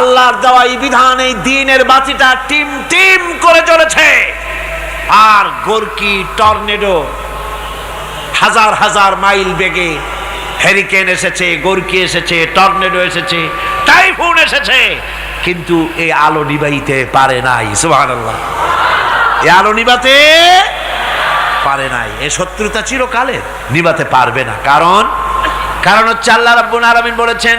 আল্লাহর দেওয়া এই বিধান, এই দিনের বাতিটা টিম টিম করে চলেছে। আর গোরকি, টর্নেডো, হাজার হাজার মাইল বেগে হ্যারিকেন এসেছে, গোরকি এসেছে, টর্নেডো এসেছে, টাইফুন এসেছে, কিন্তু এই আলো নিবাইতে পারে নাই, সুবহানাল্লাহ। এই আলো নিবাতে পারে নাই, এ শত্রুতা চিরকালের নিবাতে পারবে না। কারণ? কারণ হচ্ছে আল্লাহ রাব্বুল আলামিন বলেছেন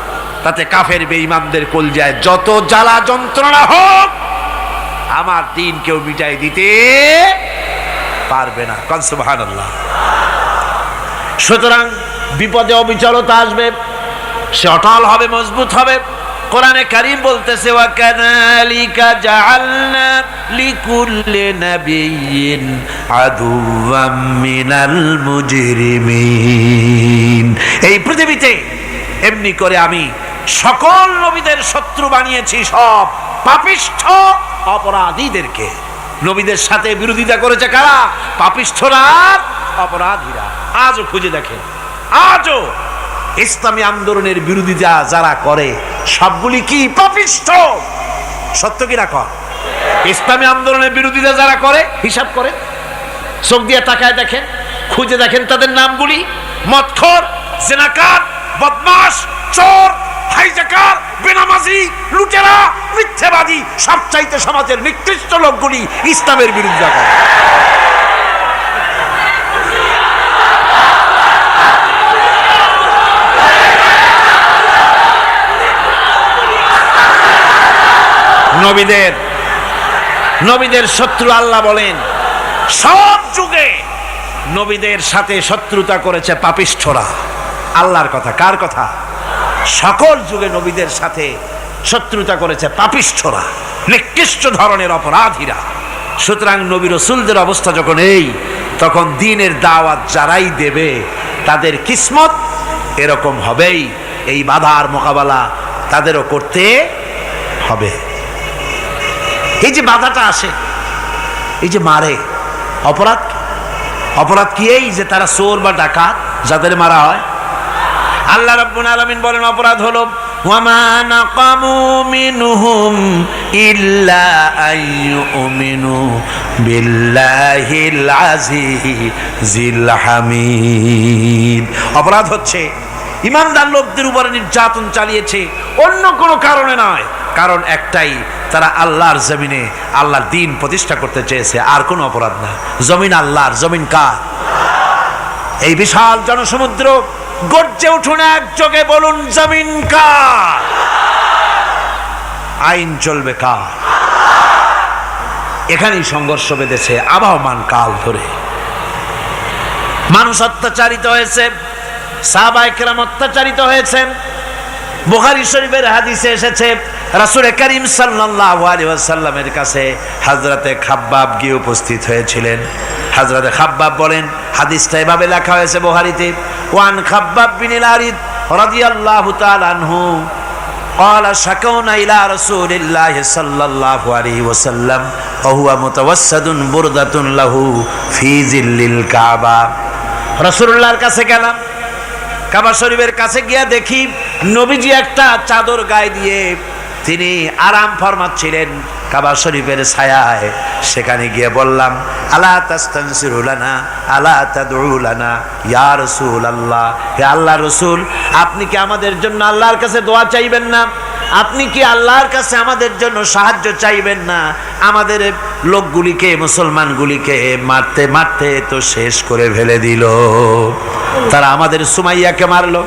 তাতে কাফের বেঈমানদের কলজায় যত জ্বালা যন্ত্রণা হোক, আমার দিন কেউ মিটাই দিতে পারবে না। কনসুবাহান সুতরাং বিপদে অবিচলতা আসবে, সে অটল হবে, মজবুত হবে। কোরআনে কারিম বলতেছে, ওয়া কানালিকা জাআলনা লিকুল্লি নাবিয়্যিন আদুওয়াম মিনাল মুজরিমিন। এই পৃথিবীতে এমনি করে আমি সকল নবীদের শত্রু বানিয়েছি সব পাপিষ্ঠ অপরাধীদেরকে। নবীদের সাথে বিরোধিতা করেছে কারা? পাপিষ্ঠরা অপরাধীরা। আজও খুঁজে দেখে আজও ইসলামী আন্দোলনের বিরোধিতা যারা করে, সবগুলি কি পাপিষ্ঠ? সত্য কিনা কর ইসলামী আন্দোলনের বিরোধিতা যারা করে, হিসাব করে চোখ দিয়ে তাকায় দেখেন, খুঁজে দেখেন তাদের নামগুলি। মৎখর জেনাকার বদমাস চোর হাইজাকার, বেনামাজি, লুটেরা, মিথ্যেবাদী, সবচাইতে সমাজের নিকৃষ্ট লোকগুলি ইসলামের বিরুদ্ধে নবীদের নবীদের শত্রু আল্লাহ বলেন, সব যুগে নবীদের সাথে শত্রুতা করেছে পাপিষ্ঠরা। আল্লাহর কথা, কার কথা? সকল যুগে নবীদের সাথে শত্রুতা করেছে পাপিষ্ঠরা, নিকৃষ্ট ধরনের অপরাধীরা। সুতরাং নবী রসুলদের অবস্থা যখন এই, তখন দিনের দাওয়াত যারাই দেবে, তাদের কিসমত এরকম হবেই। এই বাধার মোকাবেলা তাদেরও করতে হবে। এই যে বাধাটা আসে, এই যে মারে, অপরাধ? অপরাধ কি এই যে তারা চোর বা ডাকাত, যাদের মারা হয়? আল্লাহ রাব্বুল আলামিন বলেন, অপরাধ হলো, ওয়ামা নাকামু মিনহুম ইল্লা আইয়ুমিনু বিল্লাহিল আজিজিল হামিদ। অপরাধ হচ্ছে, ইমানদার লোকদের উপরে নির্যাতন চালিয়েছে, অন্য কোনো কারণে নয়, কারণ একটাই, তারা আল্লাহর জমিনে আল্লাহর দিন প্রতিষ্ঠা করতে চেয়েছে, আর কোনো অপরাধ না। জমিন আল্লাহর, জমিন কার? এই বিশাল জনসমুদ্র গর্জে উঠুন চোখে বলুন, জমিন কার? আইন চলবে কার? এখানেই সংঘর্ষ বেঁধেছে আবহমান কাল ধরে। মানুষ অত্যাচারিত হয়েছে সাহবাইকেরাম অত্যাচারিত হয়েছেন। বোহারি শরীফের হাদিসে এসেছে রাসূল করিম সাল্লাল্লাহু আলাইহি ওয়াসাল্লামের কাছে হযরতে খাব্বাব গিয়ে উপস্থিত হয়েছিলেন হযরতে খাব্বাব বলেন হাদিসটা এভাবে লেখা হয়েছে বুখারীতে ওয়ান খাব্বাব বিন আরিদ রাদিয়াল্লাহু তাআলা আনহু قال شكونا إلى رسول الله صلى الله عليه وسلم وهو متوسد بردة له في ظل الكعبة রসুল্লাহর কাছে গেলাম কাবা শরীফের কাছে গিয়া দেখি নবীজি একটা চাদর গায়ে দিয়ে তিনি আরাম ফরমাচ্ছিলেন কাবা শরীফের ছায়ায়। সেখানে গিয়ে বললাম, আলা তাস্তানসিরুলানা আলা তাদউলানা ইয়া রসুল আল্লাহ হে আল্লাহ রসুল, আপনি কি আমাদের জন্য আল্লাহর কাছে দোয়া চাইবেন না? আপনি কি আল্লাহর কাছে আমাদের জন্য সাহায্য চাইবেন না? আমাদের লোকগুলিকে, মুসলমানগুলিকে মারতে মারতে তো শেষ করে ফেলে দিল। তারা আমাদের সুমাইয়াকে মারলো।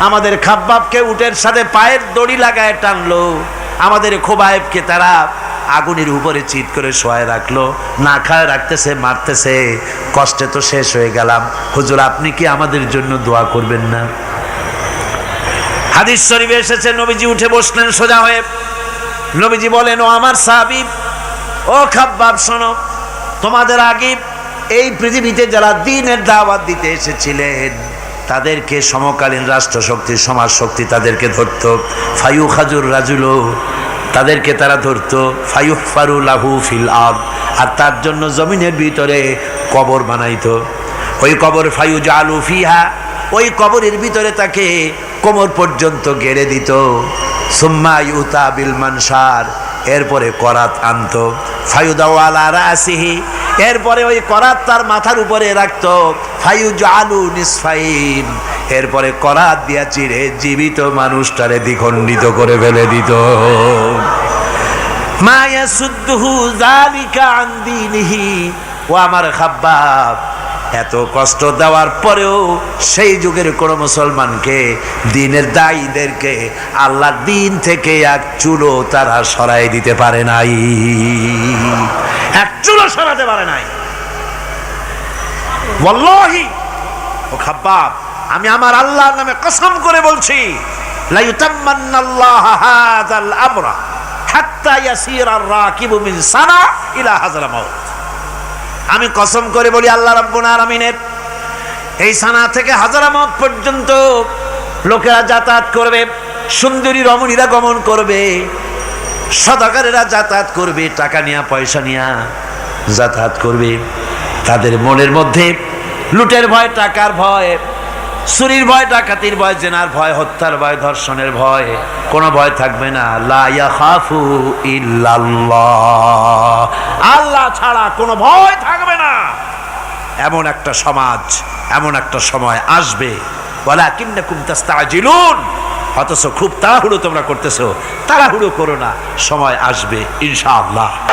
আমাদের খাব্বাবকে উটের সাথে পায়ের দড়ি লাগায় টানলো। আমাদের খোবায়েবকে তারা আগুনের উপরে চিৎ করে শোয়ায় রাখল। না খায়, রাখতেছে, মারতেছে। কষ্টে তো শেষ হয়ে গেলাম। হুজুর, আপনি কি আমাদের জন্য দোয়া করবেন না? হাদিস শরীফে এসেছে, নবীজি উঠে বসলেন সোজা হয়ে। নবীজি বলেন, ও আমার সাহাবি ও ও খাব্বাব, শোনো, তোমাদের আগে এই পৃথিবীতে যারা দিনের দাওয়াত দিতে এসেছিলেন তাদেরকে সমকালীন রাষ্ট্রশক্তি সমাজ শক্তি তাদেরকে ধরত। ফায়ু খাজুর রাজুলো তাদেরকে তারা ধরত। ফায়ু ফারু লাহু ফিল আব আর তার জন্য জমিনের ভিতরে কবর বানাইত। ওই কবর ফায়ু জালু ফিহা, ওই কবরের ভিতরে তাকে কোমর পর্যন্ত গেড়ে দিত। সুম্মা ইউতা বিল মানসার। এরপরে করাত আনতো ফায়ুদাওয়ালা রাসিহি, এরপরে ওই করাত তার মাথার উপরে রাখত ফায়ু জালু নিসফাইন, এরপরে করাত দিয়া চিরে জীবিত মানুষটারে দ্বিখণ্ডিত করে ফেলে দিত। মায়া সুদ্দুহু জালিকা আন দীনিহি, ও আমার খাব্বাব এত কষ্ট দেওয়ার পরেও সেই যুগের কোনো মুসলমানকে, দিনের দায়ীদেরকে আল্লাহ দিন থেকে এক চুলো তারা সরাই দিতে পারে নাই। এক চুলো সরাতে পারে নাই। ওয়াল্লাহি! ও খাব্বাব, আমি আমার আল্লাহর নামে কসম করে বলছি হাত্তা ইয়াসিরা আর-রাকিবু মিন সানা ইলা হাযাল মাউত। আমি কসম করে বলি আল্লাহ রাব্বুল আলামিনের, এই সানা থেকে হাজারামত পর্যন্ত লোকেরা যাতায়াত করবে, সুন্দরী রমণীরা গমন করবে, সদাকারেরা যাতায়াত করবে, টাকা নিয়া, পয়সা নিয়া যাতায়াত করবে। তাদের মনের মধ্যে লুটের ভয়, টাকার ভয় চুরির ভয়, ডাকাতির ভয়, জেনার ভয়, হত্যার ভয়, ধর্ষণের ভয়, কোনো ভয় থাকবে না। লা ইয়াখাফু ইল্লাল্লাহ। আল্লাহ ছাড়া কোনো ভয় থাকবে না। এমন একটা সমাজ, এমন একটা সময় আসবে। বলা কিন্না কুমতাস্তাজিলুন অথচ খুব তাড়াহুড়ো তোমরা করতেছো। তাড়াহুড়ো করো না, সময় আসবে, ইনশাআল্লাহ।